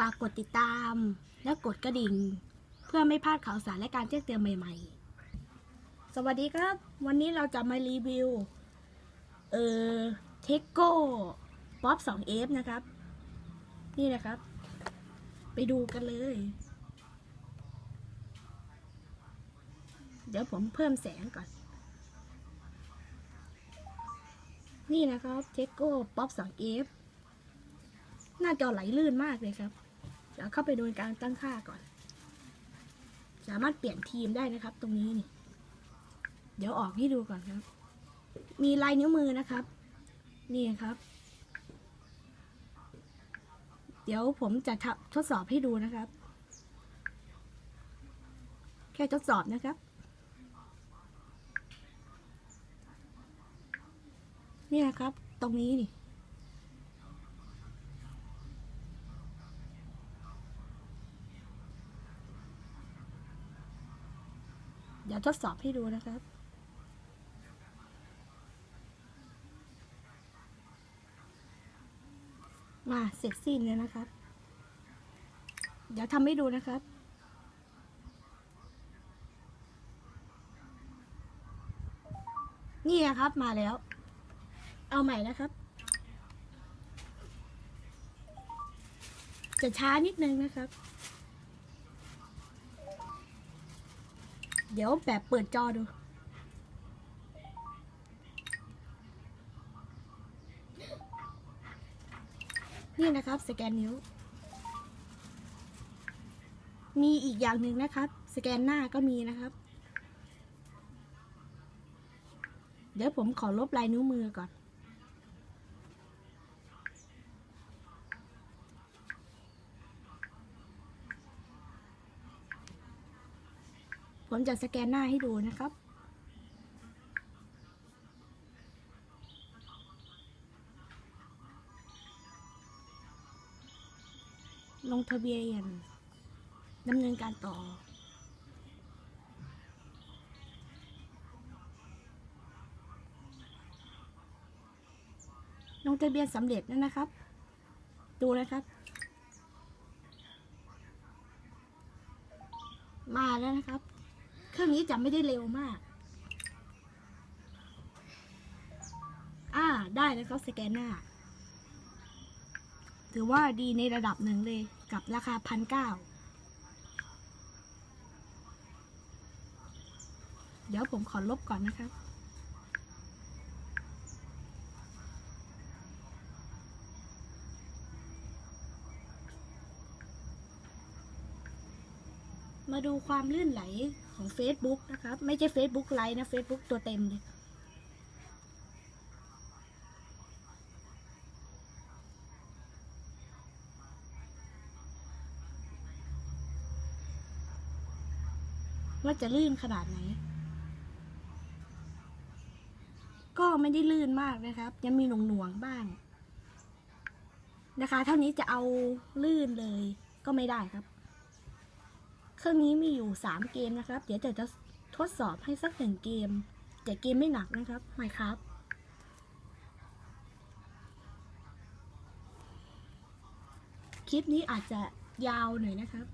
ฝากกดติดตาม และกดกระดิ่ง เพื่อไม่พลาดข่าวสารและการแจ้งเตือนใหม่ๆ สวัสดีครับ วันนี้เราจะมารีวิว เอ่อเทคโก้ป๊อป 2F นะครับ นี่นะครับ ไปดูกันเลย เดี๋ยวผมเพิ่มแสงก่อน นี่นะครับเทคโก้ป๊อป 2F หน้าจอไหลลื่นมากเลยครับ เดี๋ยวเข้าไปดูการตั้งค่าก่อน สามารถเปลี่ยนทีมได้นะครับ ตรงนี้นี่ เดี๋ยวออกให้ดูก่อนครับ มีลายนิ้วมือนะครับ นี่ครับ เดี๋ยวผมจะทำทดสอบให้ดูนะครับ แค่ทดสอบนะครับนี่นะครับ ตรงนี้นี่ เดี๋ยว ทดสอบให้ดูนะครับมาเสร็จสิ้นแล้วนะครับ เดี๋ยวทำให้ดูนะครับ นี่นะครับมาแล้ว เอาใหม่นะครับ จะช้านิดนึงนะครับ เดี๋ยวแบบเปิดจอดู นี่นะครับ สแกนนิ้ว มีอีกอย่างหนึ่งนะครับ สแกนหน้าก็มีนะครับ เดี๋ยวผมขอลบลายนิ้วมือก่อน ผมจะสแกนหน้าให้ดูนะครับ ลงทะเบียนดำเนินการต่อลงทะเบียนสำเร็จแล้วนะครับ ดูนะครับ มาแล้วนะครับ รื่องนี้จะไม่ได้เร็วมาก อ่า ได้แล้วครับสแกนหน้า ถือว่าดีในระดับหนึ่งเลยกับราคาพันเก้าเดี๋ยวผมขอลบก่อนนะครับ มาดูความลื่นไหลของ Facebook นะครับ ไม่ใช่ Facebook ไลน์นะ Facebook ตัวเต็มเลยว่าจะลื่นขนาดไหน ก็ไม่ได้ลื่นมากนะครับ ยังมีหน่วงๆบ้าง นะคะ เท่านี้จะเอาลื่นเลยก็ไม่ได้ครับ เครื่องนี้มีอยู่ 3 เกมนะครับ เดี๋ยวจะจะทดสอบให้สักหนึ่งเกม แต่เกมไม่หนักนะครับไม่ครับคลิปนี้อาจจะยาวหน่อยนะครับ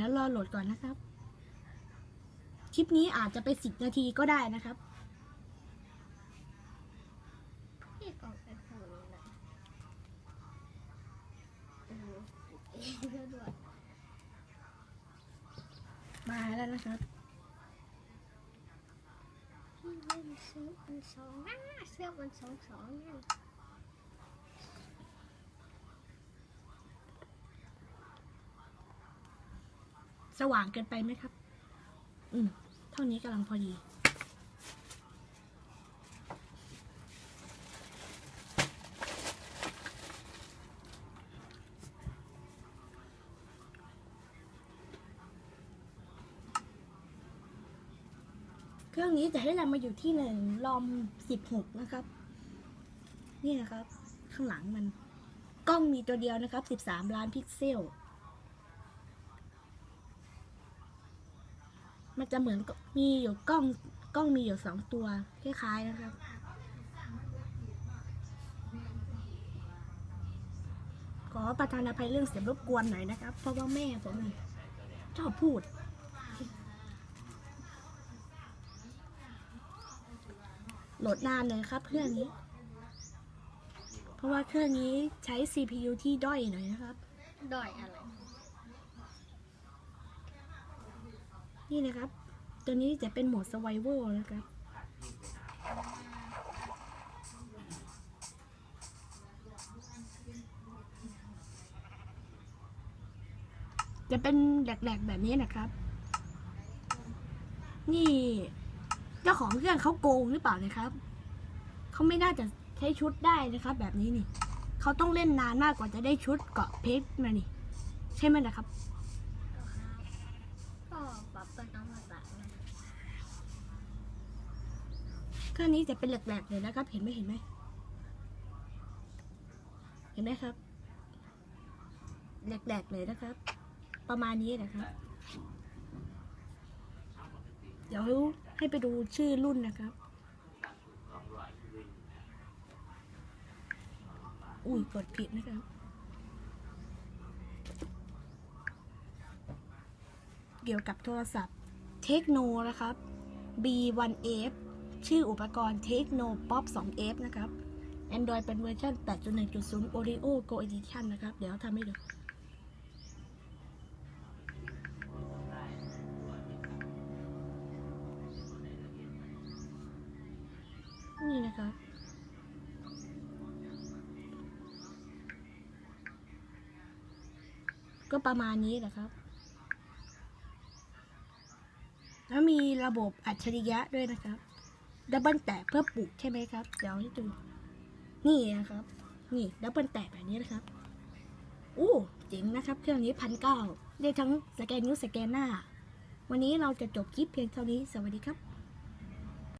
ดี๋ยวรอโหลดก่อนนะครับ คลิปนี้อาจจะไปสิบนาทีก็ได้นะครับพี่กองเป็นหูนะมาแล้วนะครับเล่นซื้อเป็นสองเสื้อเป็นสองสองนั่น สว่างเกินไปไหมครับ อืม เท่านี้กำลังพอดี เครื่องนี้จะให้เรามาอยู่ที่หนึ่งลอมสิบหกนะครับ นี่นะครับ ข้างหลังมัน กล้องมีตัวเดียวนะครับ 13 ล้านพิกเซล มันจะเหมือนมีอยู่กล้องกล้องมีอยู่สองตัวคล้ายๆนะครับ ขอประทานอภัยเรื่องเสียงรบกวนหน่อยนะครับ เพราะว่าแม่ผมชอบพูด โหลดนานเลยครับเครื่องนี้ เพราะว่าเครื่องนี้ใช้ CPU ที่ด้อยหน่อยนะครับ ด้อยอะไร นี่นะครับ ตัวนี้จะเป็นโหมด survival นะครับ จะเป็นแหลกๆแบบนี้นะครับ นี่เจ้าของเครื่องเขาโกงหรือเปล่านะครับเขาไม่น่าจะใช้ชุดได้นะครับ แบบนี้นี่เขาต้องเล่นนานมากกว่าจะได้ชุดเกาะเพชรมานี่ ใช่ไหมนะครับ ปรับเป็นอมตะนะเครื่องนี้จะเป็นแหลกๆเลยนะครับ เห็นไหมเห็นไหมเห็นไหมครับแหลกๆเลยนะครับ ประมาณนี้นะครับ เดี๋ยวให้ไปดูชื่อรุ่นนะครับ อุ้ยกดผิดนะครับ เกี่ยวกับโทรศัพท์เทคโนนะครับ B1F ชื่ออุปกรณ์ Tecno Pop 2F นะครับ Android เป็นเวอร์ชัน8.1.0 Oreo Go Edition นะครับ เดี๋ยวทำให้ดูนี่นะครับก็ประมาณนี้แหละครับ แล้ว มีระบบอัจฉริยะด้วยนะครับ ดับเบิลแตะเพื่อปลูกใช่ไหมครับ เดี๋ยวให้ดู นี่นะครับ นี่ดับเบิลแตะแบบนี้นะครับ อู้เจ๋งนะครับ เครื่องนี้พันเก้าได้ทั้งสแกนนิ้วสแกนหน้า วันนี้เราจะจบคลิปเพียงเท่านี้ สวัสดีครับ